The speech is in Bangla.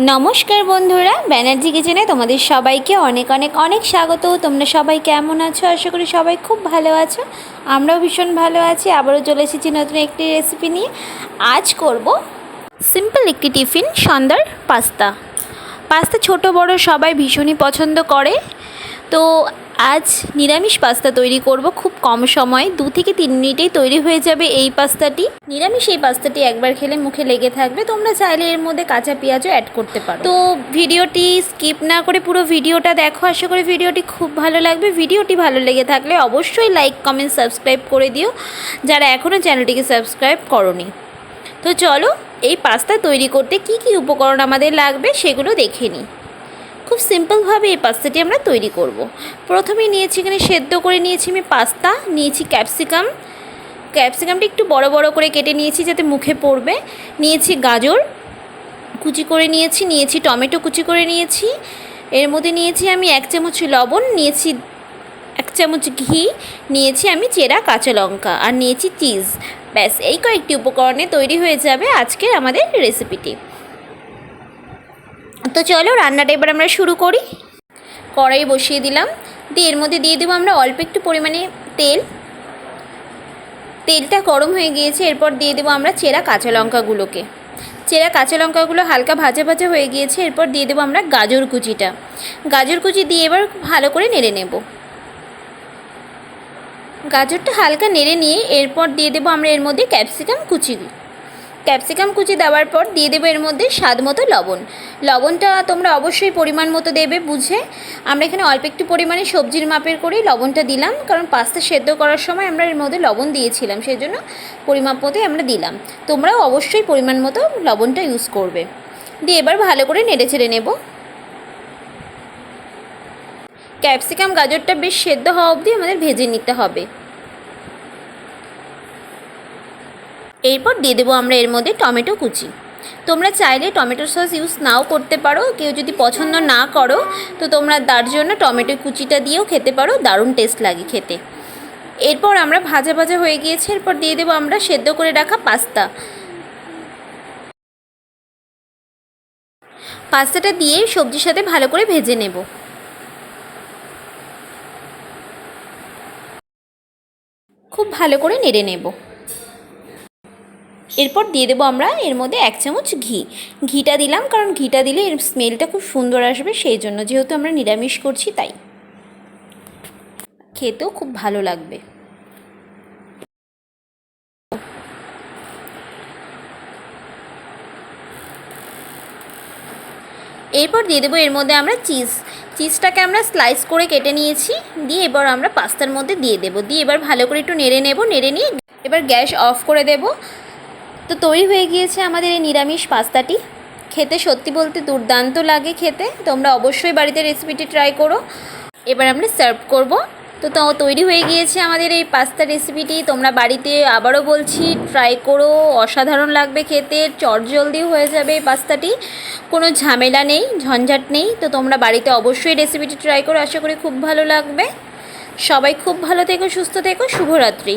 নমস্কার বন্ধুরা, ব্যানার্জি কিচেনে তোমাদের সবাইকে অনেক অনেক অনেক স্বাগত। তোমরা সবাই কেমন আছো? আশা করি সবাই খুব ভালো আছো। আমরাও ভীষণ ভালো আছি। আবারও চলে এসেছি নতুন একটি রেসিপি নিয়ে। আজ করব সিম্পল একটি টিফিন, সন্ধ্যার পাস্তা। পাস্তা ছোট, বড় সবাই ভীষণই পছন্দ করে। তো আজ নিরামিষ পাস্তা তৈরি করব খুব কম সময়। দু থেকে তিন মিনিটেই তৈরি হয়ে যাবে এই পাস্তাটি। নিরামিষ এই পাস্তাটি একবার খেলে মুখে লেগে থাকবে। তোমরা চাইলে এর মধ্যে কাঁচা পেঁয়াজও অ্যাড করতে পারো। তো ভিডিওটি স্কিপ না করে পুরো ভিডিওটা দেখো। আশা করি ভিডিওটি খুব ভালো লাগবে। ভিডিওটি ভালো লেগে থাকলে অবশ্যই লাইক কমেন্ট সাবস্ক্রাইব করে দিও। যারা এখনও চ্যানেলটিকে সাবস্ক্রাইব করনি। তো চলো এই পাস্তা তৈরি করতে কি কি উপকরণ আমাদের লাগবে সেগুলো দেখে নিই। খুব সিম্পলভাবে এই পাস্তাটি আমরা তৈরি করব। প্রথমে নিয়েছি এখানে সেদ্ধ করে নিয়েছি আমি পাস্তা, নিয়েছি ক্যাপসিকাম। ক্যাপসিকামটি একটু বড় বড় করে কেটে নিয়েছি যাতে মুখে পড়বে। নিয়েছি গাজর কুচি করে নিয়েছি নিয়েছি টমেটো কুচি করে নিয়েছি। এর মধ্যে নিয়েছি আমি এক চামচ লবণ, নিয়েছি এক চামচ ঘি, নিয়েছি আমি চেরা কাঁচা লঙ্কা আর নিয়েছি চিজ। ব্যাস, এই কয়েকটি উপকরণে তৈরি হয়ে যাবে আজকের আমাদের রেসিপিটি তো চলো রান্নাটা এবার আমরা শুরু করি। কড়াই বসিয়ে দিলাম। দিয়ে এর মধ্যে দিয়ে দেবো আমরা অল্প একটু পরিমাণে তেল। তেলটা গরম হয়ে গিয়েছে, এরপর দিয়ে দেবো আমরা চেরা কাঁচা লঙ্কাগুলোকে। চেরা কাঁচা লঙ্কাগুলো হালকা ভাজা ভাজা হয়ে গিয়েছে, এরপর দিয়ে দেবো আমরা গাজর কুচিটা। গাজর কুচি দিয়ে এবার ভালো করে নেড়ে নেব। গাজরটা হালকা নেড়ে নিয়ে এরপর দিয়ে দেবো আমরা এর মধ্যে ক্যাপসিকাম কুচি ক্যাপসিকাম কুচি দেওয়ার পর দিয়ে দেবো এর মধ্যে স্বাদ মতো লবণ। লবণটা তোমরা অবশ্যই পরিমাণ মতো দেবে, বুঝে? আমরা এখানে অল্প একটু পরিমাণে সবজির মাপের করেই লবণটা দিলাম, কারণ পাস্তা সেদ্ধ করার সময় আমরা এর মধ্যে লবণ দিয়েছিলাম সেই জন্য পরিমাপ মতোই আমরা দিলাম। তোমরাও অবশ্যই পরিমাণ মতো লবণটা ইউজ করবে। দিয়ে এবার ভালো করে নেড়ে ছেড়ে নেব। ক্যাপসিকাম গাজরটা বেশ সেদ্ধ হওয়া অবধি আমাদের ভেজে নিতে হবে। এরপর দিয়ে দেবো আমরা এর মধ্যে টমেটো কুচি। তোমরা চাইলে টমেটো সস ইউজ নাও করতে পারো। কেউ যদি পছন্দ না করো, তো তোমরা তার জন্য টমেটো কুচিটা দিয়েও খেতে পারো। দারুণ টেস্ট লাগে খেতে। এরপর আমরা ভাজা ভাজা হয়ে গিয়েছে। এরপর দিয়ে দেবো আমরা সেদ্ধ করে রাখা পাস্তা। পাস্তাটা দিয়ে সবজির সাথে ভালো করে ভেজে নেব। খুব ভালো করে নেড়ে নেব। এরপর দিয়ে দেবো আমরা এর মধ্যে এক চামচ ঘি। ঘিটা দিলাম কারণ ঘিটা দিলে এর স্মেলটা খুব সুন্দর আসবে, সেই জন্য যেহেতু আমরা নিরামিষ করছি তাই। খেতেও খুব ভালো লাগবে। এরপর দিয়ে দেবো এর মধ্যে আমরা চিজ। চিজটাকে আমরা স্লাইস করে কেটে নিয়েছি, দিয়ে এবার আমরা পাস্তার মধ্যে দিয়ে দেবো। দিয়ে এবার ভালো করে একটু নেড়ে নেব, নেড়ে নিয়ে এবার গ্যাস অফ করে দেবো। তো তৈরি হয়ে গিয়েছে আমাদের এই নিরামিষ পাস্তাটি। খেতে সত্যি বলতে দুর্দান্ত লাগে খেতে। তোমরা অবশ্যই বাড়িতে রেসিপিটি ট্রাই করো। এবার আমরা সার্ভ করব। তো তো তৈরি হয়ে গিয়েছে আমাদের এই পাস্তা রেসিপিটি তোমরা বাড়িতে আবারও বলছি ট্রাই করো। অসাধারণ লাগবে খেতে। চট চটজলদি হয়ে যাবে এই পাস্তাটি। কোনো ঝামেলা নেই, ঝঞ্ঝাট নেই। তো তোমরা বাড়িতে অবশ্যই রেসিপিটি ট্রাই করো। আশা করি খুব ভালো লাগবে। সবাই খুব ভালো থেকো, সুস্থ থেকো। শুভরাত্রি।